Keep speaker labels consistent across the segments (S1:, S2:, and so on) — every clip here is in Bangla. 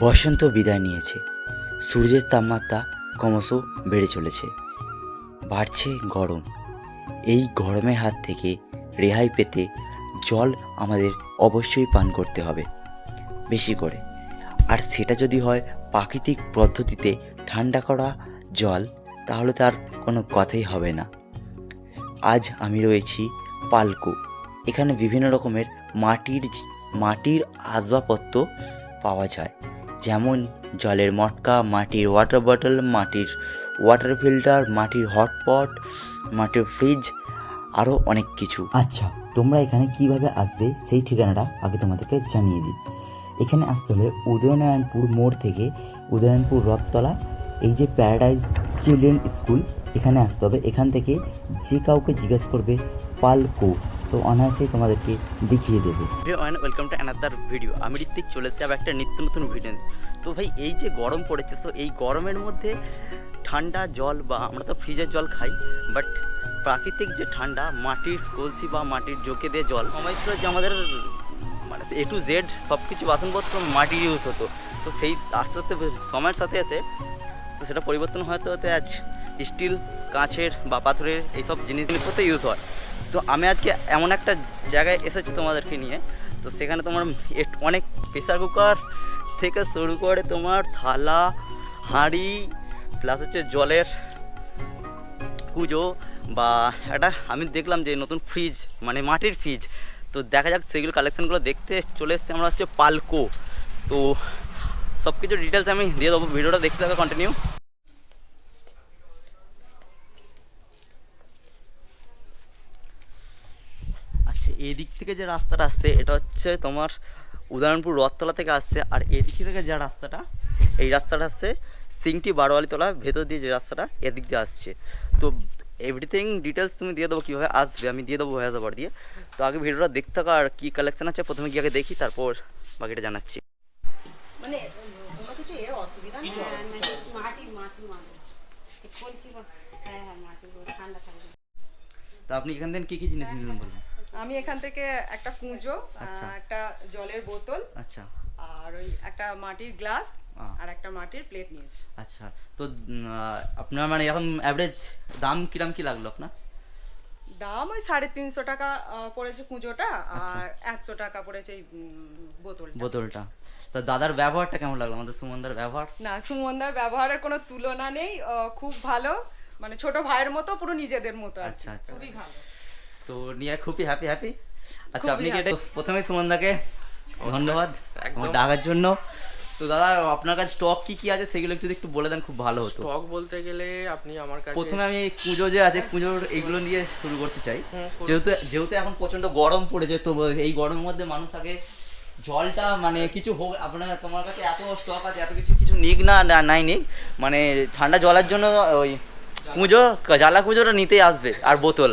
S1: বসন্ত বিদায় নিয়েছে। সূর্যের তাপমাত্রা ক্রমশ বেড়ে চলেছে। বাড়ছে গরম। এই গরমের হাত থেকে রেহাই পেতে জল আমাদের অবশ্যই পান করতে হবে। বেশি করে। আর সেটা যদি হয় প্রাকৃতিক পদ্ধতিতে ঠান্ডা করা জল, তাহলে তার কোনো কথাই হবে না। আজ আমি রয়েছি পালকো। এখানে বিভিন্ন রকমের মাটির মাটির আসবাবপত্র পাওয়া যায়। যেমন জলের মটকা, মাটির ওয়াটার বটল মাটির ওয়াটার ফিল্টার মাটির হটপট মাটির ফ্রিজ আরও অনেক কিছু। আচ্ছা তোমরা এখানে কীভাবে আসবে সেই ঠিকানাটা আগে তোমাদেরকে জানিয়ে দিই। এখানে আসতে হলে উদয়নারায়ণপুর মোড় থেকে উদয়নারায়ণপুর রথতলা, এই যে প্যারাডাইজ চিলড্রেন স্কুল এখানে আসতে হবে। এখান থেকে যে কাউকে জিজ্ঞেস করবে পালকো। তো অনায়াসেই তোমাদেরকে দেখিয়ে দেবে। ওয়েলকাম টু অ্যানাদার ভিডিও আমি ঋত্বিক, চলে আবার একটা নিত্য নতুন ভিডিও তো ভাই, এই যে গরম পড়েছে তো এই গরমের মধ্যে ঠান্ডা জল বা আমরা তো ফ্রিজের জল খাই বাট প্রাকৃতিক যে ঠান্ডা, মাটির কলসি বা মাটির জোকে দিয়ে জল, সময় ছিল যে আমাদের মানে এ টু জেড সব কিছু বাসনপত্র মাটির ইউজ হতো। তো সেই আস্তে আস্তে সময়ের সাথে সাথে, তো সেটা পরিবর্তন হতে হতে আজ স্টিল কাঁচের বা পাথরের এইসব জিনিস জিনিসপত্র ইউজ হয়। তো আমি আজকে এমন একটা জায়গায় এসেছি তোমাদেরকে নিয়ে। তো সেখানে তোমার অনেক প্রেসার কুকার থেকে শুরু করে তোমার থালা, হাঁড়ি প্লাস হচ্ছে জলের কুজো বা একটা আমি দেখলাম যে নতুন ফ্রিজ মানে মাটির ফ্রিজ তো দেখা যাক সেগুলো কালেকশানগুলো দেখতে চলে এসেছি আমরা হচ্ছে পালকো। তো সব কিছু ডিটেলস আমি দিয়ে দেবো, ভিডিওটা দেখতে থাকো কন্টিনিউ আচ্ছা এই দিক থেকে যে রাস্তাটা আসছে এটা হচ্ছে তোমার উদয়নপুর রথতলা থেকে আসছে। আর এদিক থেকে যে রাস্তাটা এই রাস্তাটা আসছে সিংটি বারোয়ালিতলা ভেতর দিয়ে যে রাস্তাটা এদিক দিয়ে আসছে। তো এভরিথিং ডিটেলস তুমি দিয়ে দেবো কীভাবে আসবে আমি দিয়ে দেবো ভয়েস ওভার দিয়ে। তো আগে ভিডিওটা দেখতে থাকো আর কী কালেকশন আছে প্রথমে গিয়ে আগে দেখি তারপর বাকিটা জানাচ্ছি।
S2: মানে কোনো কিছু এর অসুবিধা নেই?
S3: হ্যাঁ, মাটি মাটি বা- হ্যাঁ হ্যাঁ মাটি ঠান্ডা থাকবে।
S1: তো আপনি এখান থেকে কী কী জিনিস নিলেন বলুন?
S2: আমি এখান থেকে একটা কুঁজো
S1: আচ্ছা।
S2: একটা জলের বোতল
S1: আচ্ছা।
S2: আর ওই একটা মাটির গ্লাস আর একটা মাটির প্লেট নিয়েছি।
S1: আচ্ছা। তো আপনার মানে এখন অ্যাভারেজ দাম কিরাম কি লাগল আপনার?
S2: দাম ওই সাড়ে তিনশো টাকা পড়েছে কুঁজোটা
S1: আচ্ছা।
S2: আর একশো টাকা পড়েছে এই বোতল বোতলটা।
S1: বোতলটা। তো দাদার ব্যবহারটা কেমন লাগল? আমাদের সুমনদার ব্যবহার?
S2: না সুমনদার ব্যবহারের কোনো তুলনা নেই খুব ভালো। মানে ছোট ভাইয়ের মতো পুরো নিজেদের মতো
S1: আচ্ছা, আচ্ছা।
S2: খুবই ভালো।
S1: তো নিয়ে খুবই হ্যাপি হ্যাপি আচ্ছা আপনি কি প্রথমে সুমনদাকে ধন্যবাদ আমার ডাকার জন্য। তো দাদা আপনার কাছে স্টক কি কি আছে সেগুলো যদি একটু বলে দেন খুব ভালো হতো।
S4: স্টক বলতে গেলে আপনি আমার কাছে
S1: প্রথমে আমি কুঁজো যে আছে কুঁজোর এইগুলো নিয়ে শুরু করতে চাই। যেহেতু যেহেতু এখন প্রচণ্ড গরম পড়েছে তো এই গরমের মধ্যে মানুষ আগে জলটা মানে কিছু হোক আপনার তোমার কাছে এত স্টক আছে এত কিছু কিছু নিক না না- নাই নিক। মানে ঠান্ডা জলের জন্য ওই কুঁজো জ্বালা কুঁজোটা নিতেই আসবে আর বোতল।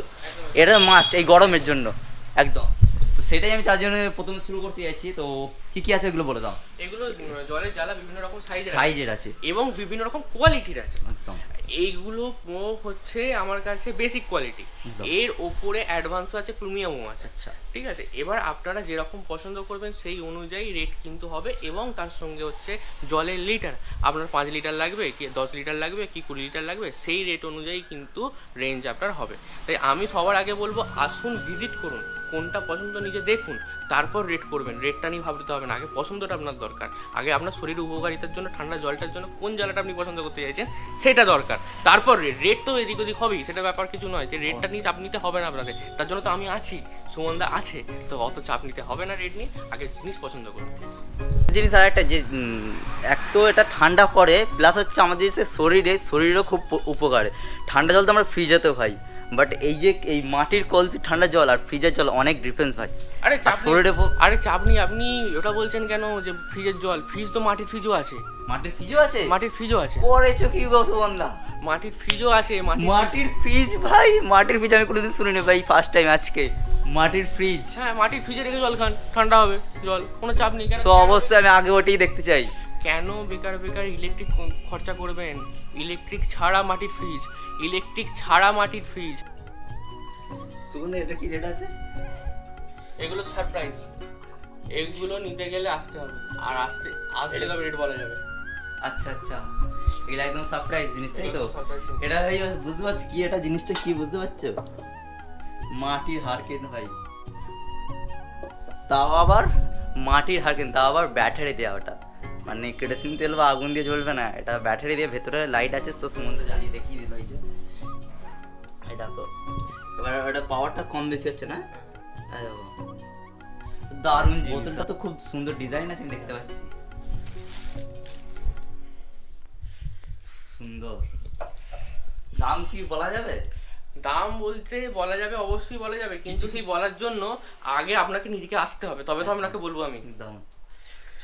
S1: এটা মাস্ট এই গরমের জন্য। একদম। তো সেটাই আমি চার জন্য প্রথমে শুরু করতে যাচ্ছি। তো কি কি আছে এগুলো বলে দাও।
S4: এগুলো জলের জ্বালা বিভিন্ন রকম সাইজের আছে।
S1: সাইজের আছে।
S4: এবং বিভিন্ন রকম কোয়ালিটির আছে।
S1: একদম।
S4: এইগুলো হচ্ছে আমার কাছে বেসিক কোয়ালিটি এর ওপরে অ্যাডভান্সও আছে প্রিমিয়ামও আছে।
S1: আচ্ছা।
S4: ঠিক আছে? এবার আপনারা যেরকম পছন্দ করবেন সেই অনুযায়ী রেট কিন্তু হবে এবং তার সঙ্গে হচ্ছে জলের লিটার আপনার পাঁচ লিটার লাগবে কি দশ লিটার লাগবে কি কুড়ি লিটার লাগবে সেই রেট অনুযায়ী কিন্তু রেঞ্জ আপনার হবে। তাই আমি সবার আগে বলব আসুন ভিজিট করুন। কোনটা পছন্দ নিজে দেখুন, তারপর রেট করবেন। রেটটা নিয়ে ভাবতে হবে না। আগে পছন্দটা আপনার দরকার। আগে আপনার শরীর উপকারিতার জন্য ঠান্ডা জলটার জন্য কোন জ্বালাটা আপনি পছন্দ করতে চাইছেন, সেটা দরকার। তারপর রেট রেট তো এদিক ওদিক হবেই, সেটা ব্যাপার কিছু নয়। যে রেটটা নিয়ে চাপ নিতে হবে না আপনাদের তার জন্য তো আমি আছি, সুমনদা আছে, তো অত চাপ নিতে হবে না রেট নিয়ে, আগে জিনিস পছন্দ করুন।
S1: জিনিস আর একটা যে এক তো এটা ঠান্ডা করে প্লাস হচ্ছে আমাদের শরীরে, শরীরও খুব উপকারে। ঠান্ডা জল তো আমরা ফ্রিজেতেও খাই। বাট এই যে এই মাটির কলসি ঠান্ডা জল আর ফ্রিজের জল অনেক ডিফারেন্স হয়।
S4: আরে চাপ
S1: শরীরে
S4: আরে চাপ নেই আপনি ওটা বলছেন কেন যে ফ্রিজের জল? ফ্রিজ তো মাটির ফ্রিজও আছে।
S1: মাটির ফ্রিজও আছে?
S4: মাটির ফ্রিজও আছে।
S1: করেছ কি গো সুগন্ধা
S4: মাটির ফ্রিজও আছে মাটির
S1: মাটির ফ্রিজ ভাই মাটির ফ্রিজ আমি কোনোদিন শুনিনি ভাই ফার্স্ট টাইম আজকে। মাটির ফ্রিজ।
S4: হ্যাঁ মাটির ফ্রিজে রেখে জল খান ঠান্ডা হবে জল কোনো চাপ নেই।
S1: সো অবশ্যই আমি আগে ওটাই দেখতে চাই।
S4: কেন বেকার বেকার ইলেকট্রিক খরচা করবেন? ইলেকট্রিক ছাড়া মাটির ফ্রিজ। ইলেকট্রিক ছাড়া মাটির ফ্রিজ।
S1: সুগন্ধা এটা কি রেট আছে?
S4: এগুলো সারপ্রাইজ এগুলো নিতে গেলে আসতে হবে। আর আসতে আসতে তবে রেট বলা যাবে।
S1: আচ্ছা আচ্ছা। এগুলো একদম সারপ্রাইজ জিনিস তাই তো। এটা ভাই বুঝতে পারছি কি এটা জিনিসটা কি বুঝতে পারছ? মাটির হারকেন ভাই। তাও আবার মাটির হারকেন তাও আবার ব্যাটারি দেওয়া ওটা মানে কেরোসিন তেল বা আগুন দিয়ে জ্বলবে না এটা ব্যাটারি দিয়ে ভেতরে লাইট আছে তো সম্বন্ধে জানিয়ে দেখিয়ে দিল এই দেখো। এবার ওটা পাওয়ারটা কম বেশি হচ্ছে না। দারুণ বোতলটা তো খুব সুন্দর ডিজাইন আছে দেখতে পাচ্ছি। সুন্দর। দাম কি বলা যাবে?
S4: দাম বলতে বলা যাবে অবশ্যই বলা যাবে। কিন্তু সেই বলার জন্য আগে আপনাকে নিজেকে আসতে হবে। তবে তো আপনাকে বলব আমি।
S1: দাম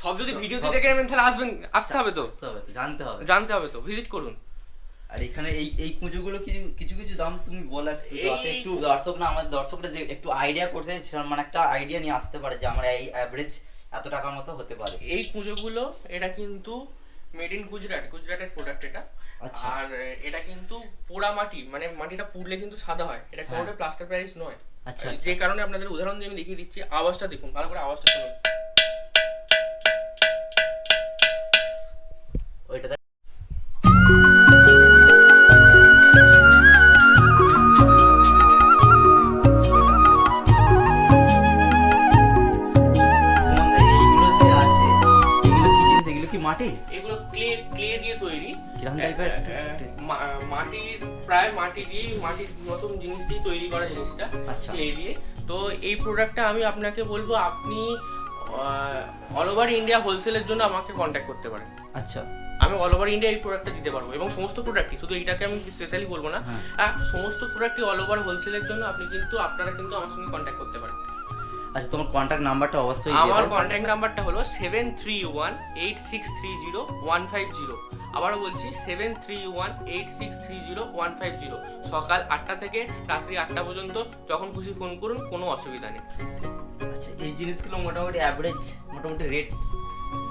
S4: সব যদি ভিডিওতে দেখে নেবেন তাহলে আসবেন আসতে হবে তো।
S1: বুঝতে হবে তো, জানতে হবে।
S4: জানতে হবে তো। ভিজিট করুন।
S1: আর এখানে এই এই কুঁজোগুলো কি কিছু কিছু দাম তুমি বলো একটু একটু দর্শক না আমার দর্শকরা যে একটু আইডিয়া করতে চাই, মানে একটা আইডিয়া নিয়ে আসতে পারে যে আমার এই অ্যাভারেজ এত টাকার মতো হতে পারে
S4: এই কুঁজোগুলো এটা কিন্তু মেড ইন গুজরাট গুজরাটের প্রোডাক্ট এটা
S1: আচ্ছা।
S4: আর এটা কিন্তু পোড়া মাটি মানে মাটিটা পুড়লে কিন্তু সাদা হয় এটা। কোনোটা প্লাস্টার প্যারিস নয়
S1: আচ্ছা, আচ্ছা।
S4: যে কারণে আপনাদের উদাহরণ দিয়ে আমি দেখিয়ে দিচ্ছি আওয়াজটা দেখুন ভালো করে আওয়াজটা শুনুন
S1: মাটির?
S4: এগুলো ক্লে ক্লে দিয়ে তৈরি
S1: কীরকম টাইপের?
S4: মাটির প্রায় মাটি দিয়ে মাটির মতন জিনিস দিয়ে তৈরি করা জিনিসটা
S1: আচ্ছা।
S4: ক্লে দিয়ে তো এই প্রোডাক্টটা আমি আপনাকে বলব আপনি অল ওভার ইন্ডিয়া হোলসেলের জন্য আমাকে কন্ট্যাক্ট করতে পারেন
S1: আচ্ছা
S4: আমি অল ওভার ইন্ডিয়া এই প্রোডাক্টটা দিতে পারব এবং সমস্ত প্রোডাক্টই শুধু এইটাকে আমি স্পেশালি বলব না
S1: হ্যাঁ।
S4: সমস্ত প্রোডাক্টই অল ওভার হোলসেলের জন্য আপনি কিন্তু আপনারা কিন্তু আমার সঙ্গে কন্ট্যাক্ট করতে পারেন
S1: আচ্ছা তোমার কন্ট্যাক্ট নাম্বারটা অবশ্যই
S4: আমার। কন্ট্যাক্ট নাম্বারটা হলো seven three one eight six three zero one five zero আবারও বলছি seven three one eight six three zero one five zero সকাল আটটা থেকে রাত্রি আটটা পর্যন্ত যখন খুশি ফোন করুন কোনো অসুবিধা নেই।
S1: আচ্ছা এই জিনিসগুলো মোটামুটি অ্যাভারেজ মোটামুটি রেট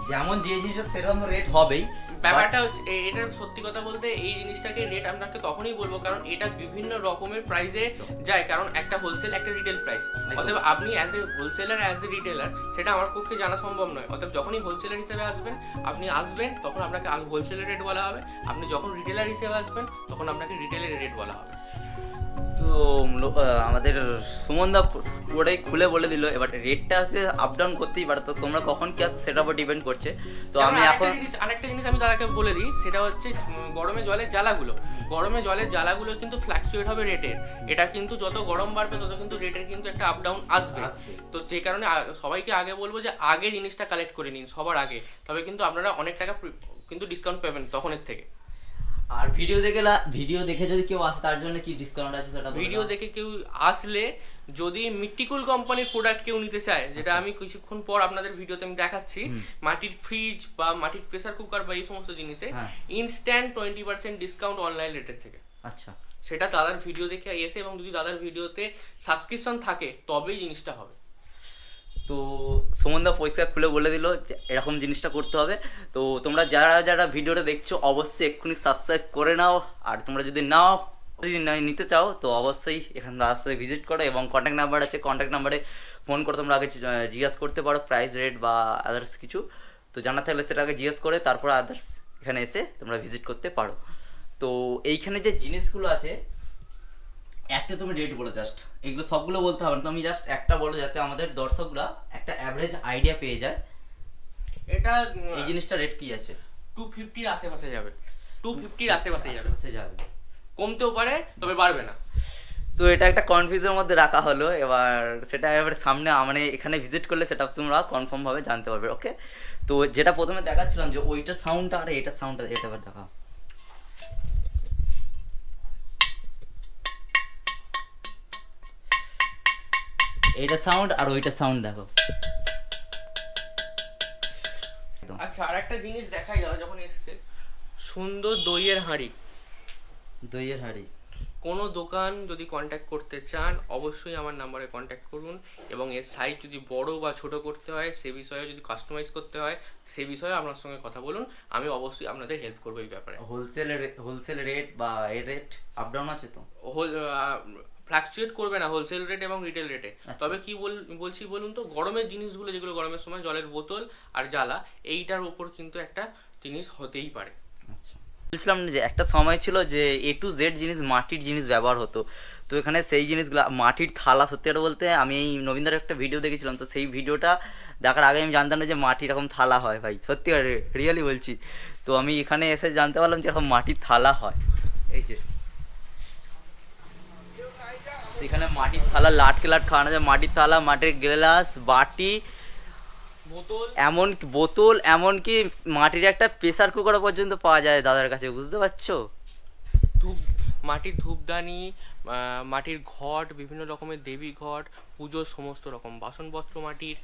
S1: যেমন যে জিনিস সেরকম রেট হবেই
S4: ব্যাপারটা হচ্ছে এটা সত্যি কথা বলতে এই জিনিসটাকে রেট আপনাকে তখনই বলব কারণ এটা বিভিন্ন রকমের প্রাইসে যায় কারণ একটা হোলসেল একটা রিটেল প্রাইস অতএব আপনি as a wholesaler as a retailer সেটা আমার পক্ষে জানা সম্ভব নয়। অতএব যখনই হোলসেলার হিসেবে আসবেন আপনি আসবেন তখন আপনাকে হোলসেলের রেট বলা হবে। আপনি যখন রিটেলার হিসেবে আসবেন তখন আপনাকে রিটেলের রেট বলা হবে।
S1: তো আমাদের সুমনদা পুরোটাই খুলে বলে দিল এবার রেটটা আছে আপ ডাউন করতেই পারে তো তোমরা কখন কি আসো সেটার উপর ডিপেন্ড করছে। তো আমি এখন
S4: আরেকটা জিনিস আমি দাদাকে বলে দিই সেটা হচ্ছে গরমে জলের জ্বালাগুলো। গরমে জলের জ্বালাগুলো কিন্তু ফ্ল্যাকচুয়েট হবে রেটের এটা কিন্তু যত গরম বাড়বে তত কিন্তু রেটের কিন্তু একটা আপ ডাউন আসবে।
S1: আসবে।
S4: তো সেই কারণে সবাইকে আগে বলব যে আগে জিনিসটা কালেক্ট করে নিন সবার আগে। তবে কিন্তু আপনারা অনেক টাকা কিন্তু ডিসকাউন্ট পাবেন তখনের থেকে।
S1: আর ভিডিও দেখে ভিডিও দেখে যদি কেউ আসে তার জন্য কি ডিসকাউন্ট আছে সেটা
S4: ভিডিও দেখে কেউ আসলে যদি মিট্টিকুল কোম্পানির প্রোডাক্ট কেউ নিতে চায় যেটা আমি কিছুক্ষণ পর আপনাদের ভিডিওতে আমি দেখাচ্ছি মাটির ফ্রিজ বা মাটির প্রেসার কুকার বা এই সমস্ত জিনিসে। Instant twenty percent discount online রেটের থেকে।
S1: আচ্ছা।
S4: সেটা দাদার ভিডিও দেখে এসে এবং যদি দাদার ভিডিওতে সাবস্ক্রিপশন থাকে তবেই জিনিসটা হবে।
S1: তো সুমনদা পরিষ্কার খুলে বলে দিল যে এরকম জিনিসটা করতে হবে। তো তোমরা যারা যারা ভিডিওটা দেখছ, অবশ্যই এক্ষুনি সাবস্ক্রাইব করে নাও। আর তোমরা যদি নাও, যদি নিতে চাও, তো অবশ্যই এখানে সাথে ভিজিট করো এবং কন্ট্যাক্ট নাম্বার আছে কন্ট্যাক্ট নাম্বারে ফোন করে তোমরা আগে জিজ্ঞাসা করতে পারো প্রাইস রেট বা আদার্স কিছু। তো জানা থাকলে সেটা আগে জিজ্ঞেস করে, তারপর আদার্স এখানে এসে তোমরা ভিজিট করতে পারো। তো এইখানে যে জিনিসগুলো আছে একটা তুমি রেট বলো জাস্ট এগুলো সবগুলো বলতে হবে না। তুমি জাস্ট একটা বলো যাতে আমাদের দর্শকরা একটা অ্যাভারেজ আইডিয়া পেয়ে যায়।
S4: এটা
S1: এই জিনিসটা রেট কি আছে?
S4: টু ফিফটির আশেপাশে যাবে। টু ফিফটির আশেপাশে যাবে।
S1: আশেপাশে যাবে।
S4: কমতেও পারে তবে বাড়বে না।
S1: তো এটা একটা কনফিউজের মধ্যে রাখা হলো। এবার সেটা এবার সামনে মানে এখানে ভিজিট করলে সেটা তোমরা কনফার্ম ভাবে জানতে পারবে ওকে তো যেটা প্রথমে দেখাচ্ছিলাম যে ওইটার সাউন্ডটা আর এটার সাউন্ডটা এটা এবার দেখা এইটা সাউন্ড আর ওইটা সাউন্ড দেখো।
S4: আচ্ছা আর একটা জিনিস দেখাই দাদা যখন এসছে। সুন্দর দইয়ের হাঁড়ি।
S1: দইয়ের হাড়ি।
S4: কোনো দোকান যদি কন্ট্যাক্ট করতে চান অবশ্যই আমার নাম্বারে কন্ট্যাক্ট করুন এবং এর সাইজ যদি বড় বা ছোট করতে হয় সে বিষয়ে যদি কাস্টমাইজ করতে হয় সে বিষয়ে আপনার সঙ্গে কথা বলুন। আমি অবশ্যই আপনাদের হেল্প করব এই ব্যাপারে।
S1: হোলসেল হোলসেল রেট বা এ রেট আপ ডাউন আছে তো?
S4: হোল ফ্লাকচুয়েট করবে না হোলসেল রেট এবং রিটেল রেটে তবে কি বল বলছি বলুন তো গরমের জিনিসগুলো যেগুলো গরমের সময় জলের বোতল আর জ্বালা এইটার উপর কিন্তু একটা জিনিস হতেই পারে।
S1: বলছিলাম যে একটা সময় ছিল যে এ টু জেড জিনিস মাটির জিনিস ব্যবহার হতো। তো এখানে সেই জিনিসগুলো মাটির থালা সত্যি কথা বলতে আমি এই নবীন্দ্রের একটা ভিডিও দেখেছিলাম তো সেই ভিডিওটা দেখার আগে আমি জানতাম না যে মাটি এরকম থালা হয় ভাই। সত্যি রিয়েলি বলছি। তো আমি এখানে এসে জানতে পারলাম যে এরকম মাটির থালা হয়। এই যে। সেখানে মাটির থালা লাটকে লাট খাওয়ানো যায়। মাটির থালা মাটির গ্লাস বাটি
S4: বোতল।
S1: এমন বোতল এমনকি মাটির একটা প্রেসার কুকার পর্যন্ত পাওয়া যায় দাদার কাছে বুঝতে পারছ?
S4: ধূপ মাটির ধূপদানি মাটির ঘট বিভিন্ন রকমের দেবী ঘট পুজোর সমস্ত রকম। বাসনপত্র মাটির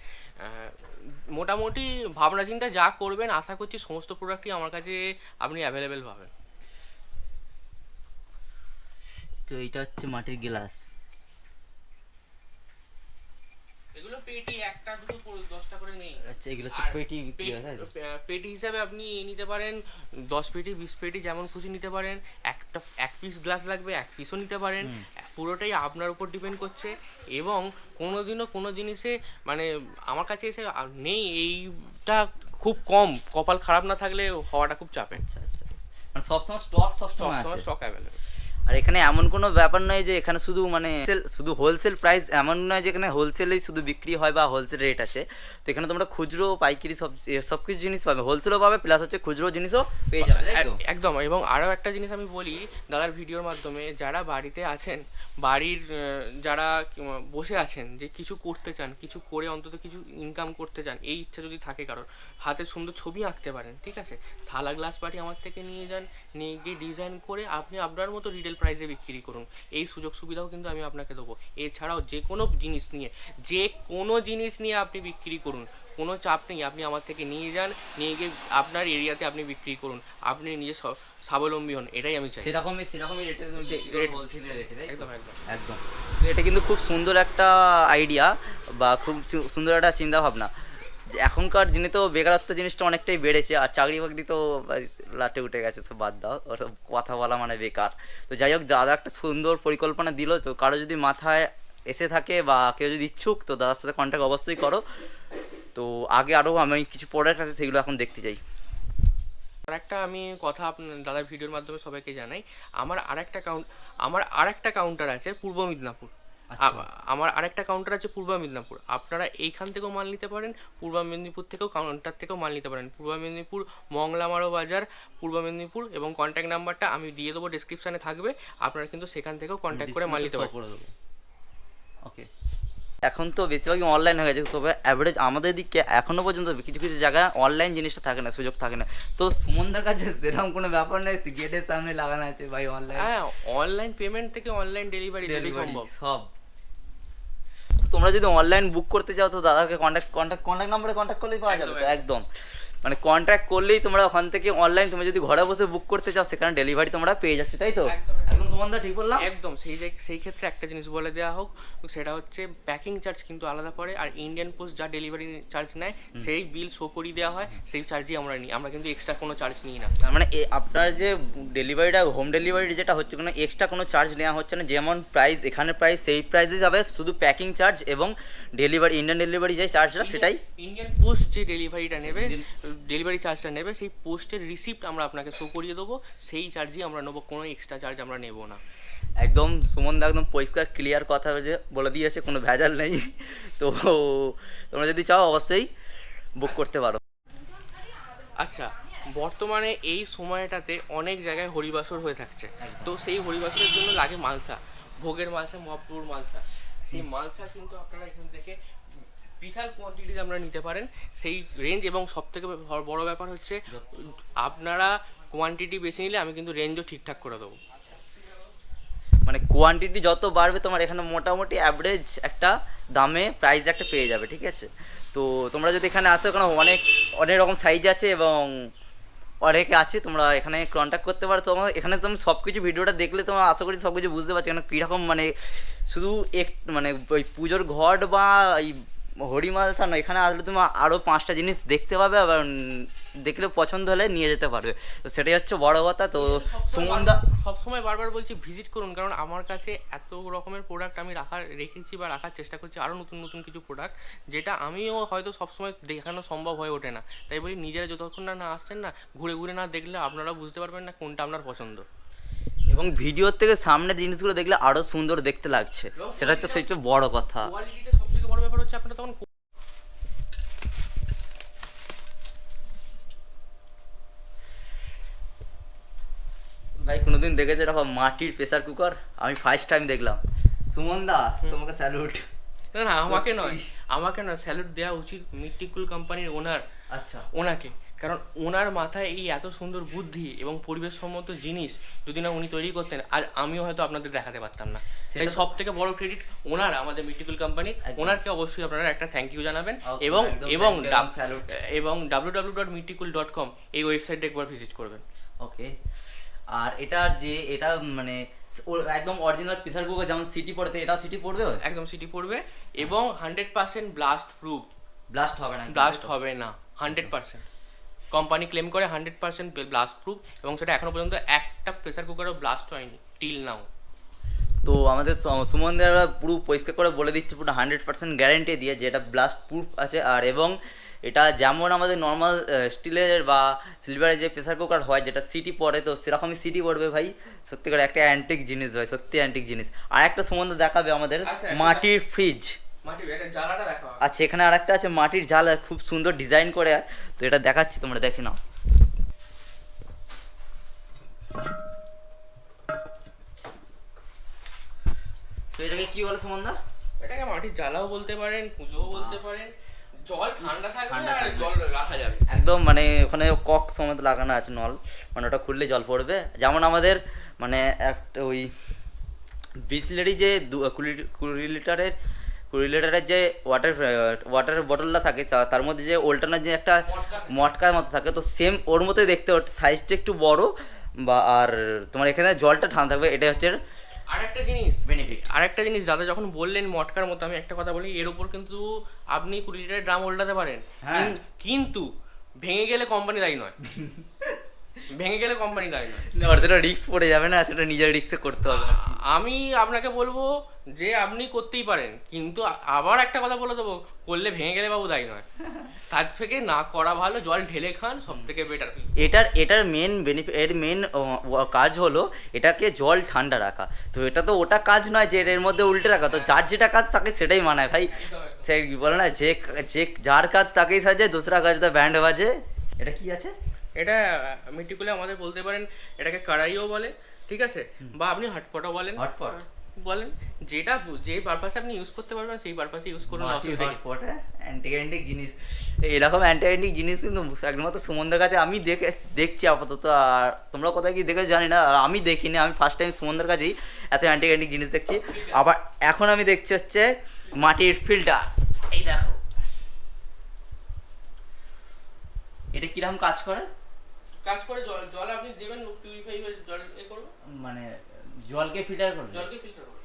S4: মোটামুটি ভাবনা চিন্তা যা করবেন আশা করছি সমস্ত প্রোডাক্টই আমার কাছে আপনি অ্যাভেলেবেল পাবেন।
S1: তো এইটা হচ্ছে মাটির গ্লাস।
S4: এগুলো পেটি একটা দুটো করে দশটা করে নেই।
S1: আচ্ছা এগুলো হচ্ছে পেটি বিক্রি হয়
S4: আহ, পেটি হিসাবে আপনি নিতে পারেন দশ পেটি বিশ পেটি যেমন খুশি নিতে পারেন। একটা এক পিস গ্লাস লাগবে এক পিসও নিতে পারেন। পুরোটাই আপনার উপর ডিপেন্ড করছে। এবং কোনোদিনও কোনো জিনিসে মানে আমার কাছে এসে নেই এইটা খুব কম। কপাল খারাপ না থাকলে হওয়াটা খুব চাপের।
S1: আচ্ছা আচ্ছা। মানে সবসময় স্টক সবসময়
S4: সবসময় স্টক অ্যাভেলেবেল
S1: আর এখানে এমন কোনো ব্যাপার নয় যে এখানে শুধু মানে শুধু হোলসেল প্রাইস এমন নয় যে এখানে হোলসেলেই শুধু বিক্রি হয় বা হোলসেল রেট আছে তো এখানে তোমরা খুচরো, পাইকারি সব সব কিছু জিনিস পাবে। হোলসেলও পাবে প্লাস হচ্ছে খুচরো জিনিসও পেয়ে যাবে
S4: একদম। এবং আরও একটা জিনিস আমি বলি, দাদার ভিডিওর মাধ্যমে যারা বাড়িতে আছেন, বাড়ির যারা বসে আছেন, যে কিছু করতে চান, কিছু করে অন্তত কিছু ইনকাম করতে চান, এই ইচ্ছা যদি থাকে কারোর, হাতে সুন্দর ছবি আঁকতে পারেন, ঠিক আছে? থালা গ্লাস বাটি আমার থেকে নিয়ে যান, নিয়ে গিয়ে ডিজাইন করে আপনি আপনার মতো রিটেল প্রাইসে বিক্রি করুন। এই সুযোগ সুবিধাও কিন্তু আমি আপনাকে দেবো। এছাড়াও যে কোনো জিনিস নিয়ে যে কোনো জিনিস নিয়ে আপনি বিক্রি করুন। কোনো চাপ নেই আপনি আমার থেকে নিয়ে যান নিয়ে গিয়ে আপনার এরিয়াতে আপনি বিক্রি করুন। আপনি নিজে স্বাবলম্বী হন এটাই আমি চাই।
S1: সেরকমই সেরকমই রেটে
S4: একদম একদম।
S1: একদম। এটা কিন্তু খুব সুন্দর একটা আইডিয়া বা খুব সুন্দর একটা চিন্তা ভাবনা যে এখনকার দিনে তো বেকারত্ব জিনিসটা অনেকটাই বেড়েছে, আর চাকরি বাকরি তো লাটে উঠে গেছে, সব বাদ দাও ওসব কথা বলা মানে বেকার। তো যাই হোক, দাদা একটা সুন্দর পরিকল্পনা দিল, তো কারও যদি মাথায় এসে থাকে বা কেউ যদি ইচ্ছুক, তো দাদার সাথে কন্ট্যাক্ট অবশ্যই করো। তো আগে আরও আমি কিছু প্রোডাক্ট আছে, সেগুলো এখন দেখতে চাই।
S4: আর একটা আমি কথা আপনার দাদার ভিডিওর মাধ্যমে সবাইকে জানাই। আমার আরেকটা কাউন্ট আমার আরেকটা কাউন্টার আছে পূর্ব মিদনাপুর। আমার আরেকটা কাউন্টার আছে পূর্ব মেদিনীপুর। আপনারা এইখান থেকেও মাল নিতে পারেন পূর্ব মেদিনীপুর থেকেও কাউন্টার থেকেও মাল নিতে পারেন। পূর্ব মেদিনীপুর মংলামারো বাজার পূর্ব মেদিনীপুর এবং কন্ট্যাক্ট নাম্বারটা আমি দিয়ে দেবো ডিসক্রিপশানে থাকবে। আপনারা কিন্তু সেখান থেকেও কন্ট্যাক্ট করে মাল নিতে পারেন
S1: ওকে এখন তো বেশিরভাগই অনলাইন হয়ে গেছে তবে অ্যাভারেজ আমাদের দিকে এখনও পর্যন্ত কিছু কিছু জায়গায় অনলাইন জিনিসটা থাকে না সুযোগ থাকে না। তো সুমনদার কাছে সেরকম কোনো ব্যাপার নেই গেটের সামনে লাগানো আছে ভাই অনলাইন
S4: হ্যাঁ অনলাইন পেমেন্ট থেকে অনলাইন ডেলিভারি সম্ভব।
S1: সব। তোমরা যদি অনলাইন বুক করতে চাও তো দাদাকে কন্ট্যাক্ট কন্ট্যাক্ট কন্ট্যাক্ট নাম্বারে কন্ট্যাক্ট করলেই পাওয়া যাবে
S4: একদম,
S1: তো একদম। মানে কন্ট্যাক্ট করলেই তোমরা ওখান থেকে অনলাইন তুমি যদি ঘরে বসে বুক করতে চাও সেখানে ডেলিভারি তোমরা পেয়ে যাচ্ছে তাই তো?
S4: একদম,
S1: সুমনদা ঠিক বললাম?
S4: একদম সেই সেই ক্ষেত্রে একটা জিনিস বলে দেওয়া হোক সেটা হচ্ছে প্যাকিং চার্জ কিন্তু আলাদা পড়ে আর ইন্ডিয়ান পোস্ট যা ডেলিভারি চার্জ নেয় সেই বিল শো করিয়ে দেওয়া হয় সেই চার্জই আমরা নিই। আমরা কিন্তু এক্সট্রা কোনো চার্জ নিই না।
S1: তার মানে আপনার যে ডেলিভারিটা হোম ডেলিভারি যেটা হচ্ছে কোনো এক্সট্রা কোনো চার্জ নেওয়া হচ্ছে না যেমন প্রাইস এখানে প্রাইস সেই প্রাইসে যাবে শুধু প্যাকিং চার্জ এবং ডেলিভারি ইন্ডিয়ান ডেলিভারি যে চার্জটা সেটাই?
S4: ইন্ডিয়ান পোস্ট যে ডেলিভারিটা নেবে ডেলিভারি চার্জটা নেবে সেই পোস্টের রিসিপ্ট আমরা আপনাকে শো করিয়ে দেবো সেই চার্জই আমরা নেব কোনো এক্সট্রা চার্জ আমরা নেব না।
S1: একদম সুমন দা একদম পরিষ্কার ক্লিয়ার কথা যে বলে দিয়েছে কোনো ভেজাল নেই। তো তোমরা যদি চাও অবশ্যই বুক করতে পারো।
S4: আচ্ছা বর্তমানে এই সময়টাতে অনেক জায়গায় হরিবাসর হয়ে থাকছে। তো সেই হরিবাসরের জন্য লাগে মালসা ভোগের মালসা মহাপুর মালসা। সেই মালসা কিন্তু আপনারা এখান থেকে বিশাল কোয়ান্টিটিতে আপনারা নিতে পারেন। সেই রেঞ্জ এবং সব থেকে বড় ব্যাপার হচ্ছে, আপনারা কোয়ান্টিটি বেশি নিলে আমি কিন্তু রেঞ্জও ঠিকঠাক করে দেবো।
S1: মানে কোয়ান্টিটি যত বাড়বে তোমার এখানে মোটামুটি অ্যাভারেজ একটা দামে প্রাইস একটা পেয়ে যাবে, ঠিক আছে? তো তোমরা যদি এখানে আসো, এখানে অনেক অনেক রকম সাইজ আছে এবং অনেকে আছে, তোমরা এখানে কন্ট্যাক্ট করতে পারো। তোমার এখানে তুমি সব কিছু ভিডিওটা দেখলে তোমার আশা করি সব কিছু বুঝতে পারছ। এখানে কীরকম মানে শুধু এক মানে ওই পুজোর ঘট বা এই হরিমালসা না এখানে আসলে তুমি আরও পাঁচটা জিনিস দেখতে পাবে আবার দেখলে পছন্দ হলে নিয়ে যেতে পারবে। তো সেটাই হচ্ছে বড় কথা তো সুমনদা
S4: সবসময় বারবার বলছি ভিজিট করুন কারণ আমার কাছে এত রকমের প্রোডাক্ট আমি রাখার রেখেছি বা রাখার চেষ্টা করছি আরও নতুন নতুন কিছু প্রোডাক্ট যেটা আমিও হয়তো সবসময় দেখানো সম্ভব হয়ে ওঠে না। তাই বলি নিজেরা যতক্ষণ না না আসছেন না ঘুরে ঘুরে না দেখলে আপনারা বুঝতে পারবেন না কোনটা আপনার পছন্দ।
S1: এবং ভিডিওর থেকে সামনে জিনিসগুলো দেখলে আরও সুন্দর দেখতে লাগছে। সেটা হচ্ছে সবচেয়ে বড় কথা।
S4: কোয়ালিটিটা বড় ব্যাপার হচ্ছে আপনারা তখন
S1: ভাই কোনোদিন দেখেছে এরকম মাটির প্রেসার কুকার আমি ফার্স্ট টাইম দেখলাম। সুমন দা তোমাকে স্যালুট
S4: না আমাকে নয়। আমাকে না স্যালুট দেওয়া উচিত মিট্টিকুল কোম্পানির ওনার
S1: আচ্ছা।
S4: ওনাকে। কারণ ওনার মাথায় এই এত সুন্দর বুদ্ধি এবং পরিবেশ সম্মত জিনিস যদি না উনি তৈরি করতেন আর আমিও হয়তো আপনাদের দেখাতে পারতাম না।
S1: সেটা
S4: তাই সব থেকে বড় ক্রেডিট ওনার আমাদের মিটিকুল কোম্পানি ওনারকে অবশ্যই আপনারা একটা থ্যাংক ইউ জানাবেন এবং এবং
S1: এবং
S4: W W dot মিটিকুল dot com এই ওয়েবসাইটে একবার ভিজিট করবেন।
S1: ওকে। আর এটার যে এটা মানে একদম অরিজিনাল প্রেসার কুকার যেমন সিটি পড়তে এটাও সিটি পড়বে
S4: একদম সিটি পড়বে এবং hundred percent blast proof
S1: blast হবে না
S4: ব্লাস্ট হবে না হান্ড্রেড পার্সেন্ট কোম্পানি ক্লেম করে হান্ড্রেড পার্সেন্ট ব্লাস্ট প্রুফ এবং সেটা এখনও পর্যন্ত একটা প্রেসার কুকারও ব্লাস্ট হয়নি টিল নাও
S1: তো আমাদের সুমন দারা পুরো পরিষ্কার করে বলে দিচ্ছে পুরো হান্ড্রেড পার্সেন্ট গ্যারেন্টি দিয়ে যে এটা ব্লাস্ট প্রুফ আছে। আর এবং এটা যেমন আমাদের নর্মাল স্টিলের বা সিলভারের যে প্রেসার কুকার হয় যেটা সিটি পড়ে তো সেরকমই সিটি পড়বে ভাই। সত্যি করে একটা অ্যান্টিক জিনিস ভাই সত্যি অ্যান্টিক জিনিস। আর একটা সুমন দেখাবে আমাদের
S4: আচ্ছা,
S1: মাটির ফ্রিজ আচ্ছা এখানে আরেকটা আছে মাটির জাল খুব সুন্দর ডিজাইন করে তো এটা দেখাচ্ছি তোমরা দেখে নাও। তো এটাকে কি বলে সুমন
S4: এটাকে মাটির জ্বালাও বলতে পারেন পুজোও বলতে পারেন। জল ঠান্ডা থাকবে
S1: ঠান্ডা
S4: আর জল রাখা যাবে।
S1: একদম মানে ওখানে কক সমেত লাগানো আছে নল মানে ওটা খুললে জল পড়বে। যেমন আমাদের মানে একটা ওই বিসলেরি যে দু- কুড়ি কুড়ি লিটারের কুড়ি লিটারের যে ওয়াটার ওয়াটার বটলটা থাকে তার মধ্যে যে ওল্টানোর যে একটা মটকার মতো থাকে তো সেম ওর মতোই দেখতে সাইজটা একটু বড় বা আর তোমার এখানে জলটা ঠান্ডা থাকবে এটা হচ্ছে
S4: আরেকটা জিনিস
S1: বেনিফিট
S4: আরেকটা জিনিস দাদা যখন বললেন মটকার মতো আমি একটা কথা বলি এর উপর কিন্তু আপনি কুড়ি লিটারের ড্রাম উল্টাতে পারেন।
S1: হ্যাঁ।
S4: কিন্তু ভেঙে গেলে কোম্পানি দায়ী নয়। ভেঙে গেলে কোম্পানি দায়ী না
S1: ওর সেটা রিস্ক পড়ে যাবে না সেটা নিজের রিস্কে করতে হবে।
S4: আমি আপনাকে বলব যে আপনি করতেই পারেন কিন্তু আবার একটা কথা বলে দেবো করলে ভেঙে গেলে বাবু দায়ী নয়। তার থেকে না করা ভালো জল ঢেলে খান সব থেকে বেটার
S1: এটার এটার মেন বেনিফিট এর মেন কাজ হলো এটাকে জল ঠান্ডা রাখা। তো এটা তো ওটা কাজ নয় যে এর মধ্যে উল্টে রাখা তো যার যেটা কাজ তাকে সেটাই মানায়। ভাই সে কি বলে না যে যে যার কাজ তাকেই সাজে দোসরা কাজ তো ব্যান্ড বাজে। এটা কি আছে?
S4: এটা মিটিকুলে আমাদের বলতে পারেন এটাকে কড়াইও বলে ঠিক আছে? বা আপনি হটপটও বলেন।
S1: হটপট?
S4: বলেন যেটা যে পারপাসে আপনি ইউজ করতে পারবেন সেই পারপাসে ইউজ করুন অসুবিধা নেই
S1: হটপট অ্যান্টি জিনিস। এরকম অ্যান্টি জিনিস কিন্তু একমাত্র সুমনদের কাছে আমি দেখে দেখছি আপাতত আর তোমরা কোথায় কি দেখে জানি না আর আমি দেখিনি আমি ফার্স্ট টাইম সুমনদের কাছেই এত অ্যান্টি জিনিস দেখছি। আবার এখন আমি দেখছি হচ্ছে মাটির ফিল্টার এই দেখো। এটা কীরকম কাজ করে?
S4: কাজ করে জল জল আপনি দেবেন পিউরিফাই জল এ করবে
S1: মানে জলকে ফিল্টার করবে
S4: জলকে ফিল্টার করবে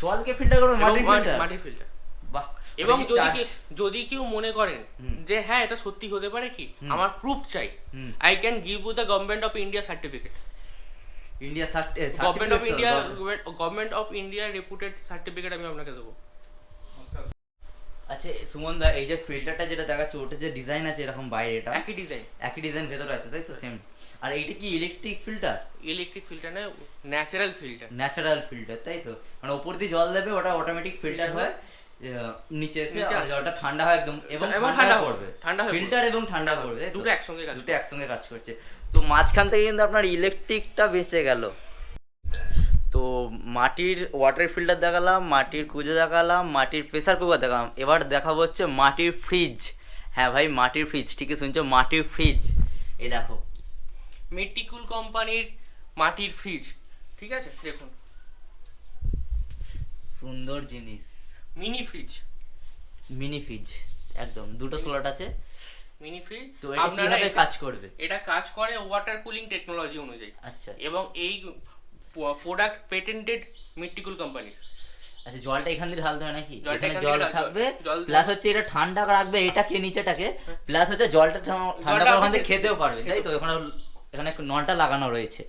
S1: জলকে ফিল্টার করবে মাটির ফিল্টার
S4: মাটির ফিল্টার
S1: বাহ
S4: এবং যদি কেউ- যদি কেউ মনে করেন যে হ্যাঁ এটা সত্যি হতে পারে কি? আমার প্রুফ চাই। I can give you the government of India certificate
S1: India cert
S4: government of India government of India reputed certificate আমি আপনাকে দেবো।
S1: আচ্ছা সুমন দা এই যে ফিল্টারটা যেটা দেখাচ্ছে ওটা যে ডিজাইন আছে এরকম বাইরে এটা?
S4: একই ডিজাইন
S1: একই ডিজাইন ভেতরে আছে তাই তো? সেম আর এইটা কি ইলেকট্রিক ফিল্টার
S4: ইলেকট্রিক ফিল্টার না ন্যাচারাল ফিল্টার
S1: ন্যাচারাল ফিল্টার তাই তো? মানে উপর দিয়ে জল দেবে ওটা অটোমেটিক ফিল্টার হয় নিচে এসে। জলটা ঠান্ডা হয় একদম এবং ঠান্ডা করবে
S4: ঠান্ডা হয়ে
S1: ফিল্টার এবং ঠান্ডা তো?
S4: দুটো একসঙ্গে কাজ
S1: দুটো একসঙ্গে কাজ করছে। তো মাঝখান থেকে কিন্তু আপনার ইলেকট্রিকটা বেঁচে গেল। তো মাটির ওয়াটার ফিল্টার দেখালাম মাটির কুজো দেখালাম মাটির প্রেসার কুকার দেখালাম। এবার দেখাবো হচ্ছে মাটির ফ্রিজ হ্যাঁ ভাই মাটির ফ্রিজ ঠিকই শুনছো মাটির ফ্রিজ এই দেখো
S4: মিট্টিকুল কোম্পানির মাটির ফ্রিজ ঠিক আছে? দেখুন।
S1: সুন্দর জিনিস।
S4: মিনি ফ্রিজ
S1: মিনি ফ্রিজ একদম। দুটো স্লট আছে।
S4: মিনি ফ্রিজ
S1: তো এটা কীভাবে কাজ করবে?
S4: এটা কাজ করে ওয়াটার কুলিং টেকনোলজি অনুযায়ী।
S1: আচ্ছা।
S4: এবং এই প্রোডাক্ট পেটেন্টেড মিট্টিকুল কোম্পানি
S1: আচ্ছা জলটা এখান দিয়ে ঢালতে হয় নাকি? এখানে জল থাকবে প্লাস হচ্ছে এটা ঠান্ডা রাখবে এটাকে নিচেটাকে প্লাস হচ্ছে জলটা ঠান্ডা করে ওখান থেকে খেতেও পারবে তাই তো? এখানে এখানে নলটা লাগানো রয়েছে।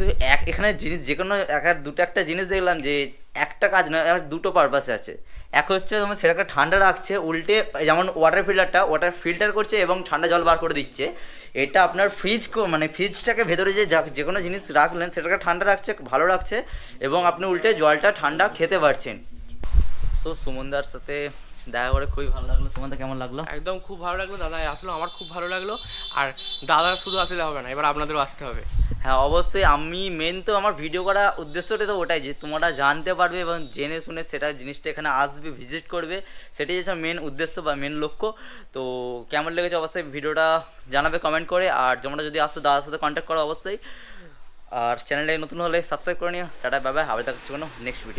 S1: তো এক, এখানে জিনিস যে কোনো এক দুটো একটা জিনিস দেখলাম যে একটা কাজ না আর দুটো পারপাসে আছে। এক হচ্ছে তোমার সেটাকে ঠান্ডা রাখছে, উল্টে যেমন ওয়াটার ফিল্টারটা ওয়াটার ফিল্টার করছে এবং ঠান্ডা জল বার করে দিচ্ছে। এটা আপনার ফ্রিজ মানে ফ্রিজটাকে ভেতরে যা- যে কোনো জিনিস রাখলেন, সেটাকে ঠান্ডা রাখছে, ভালো রাখছে এবং আপনি উল্টে জলটা ঠান্ডা খেতে পারছেন। সো সুমনদার সাথে দেখা করে খুবই ভালো লাগল। তোমাদের কেমন লাগল?
S4: একদম খুব ভালো লাগল দাদা। আসলে আমার খুব ভালো লাগল। আর দাদা শুধু আসলে হবে না এবার আপনাদেরও আসতে হবে।
S1: হ্যাঁ অবশ্যই। আমি মেন তো আমার ভিডিও করা উদ্দেশ্যটা তো ওটাই যে তোমরা জানতে পারবে এবং জেনে শুনে সেটা জিনিসটা এখানে আসবে ভিজিট করবে। সেটাই হচ্ছে মেন উদ্দেশ্য বা মেন লক্ষ্য। তো কেমন লেগেছে অবশ্যই ভিডিওটা জানাবে কমেন্ট করে। আর তোমরা যদি আসো দাদার সাথে কন্ট্যাক্ট করো অবশ্যই। আর চ্যানেলটাই নতুন হলে সাবস্ক্রাইব করে নিও। টাটা বাবা আবার দেখা হচ্ছে কোনো নেক্সট ভিডিও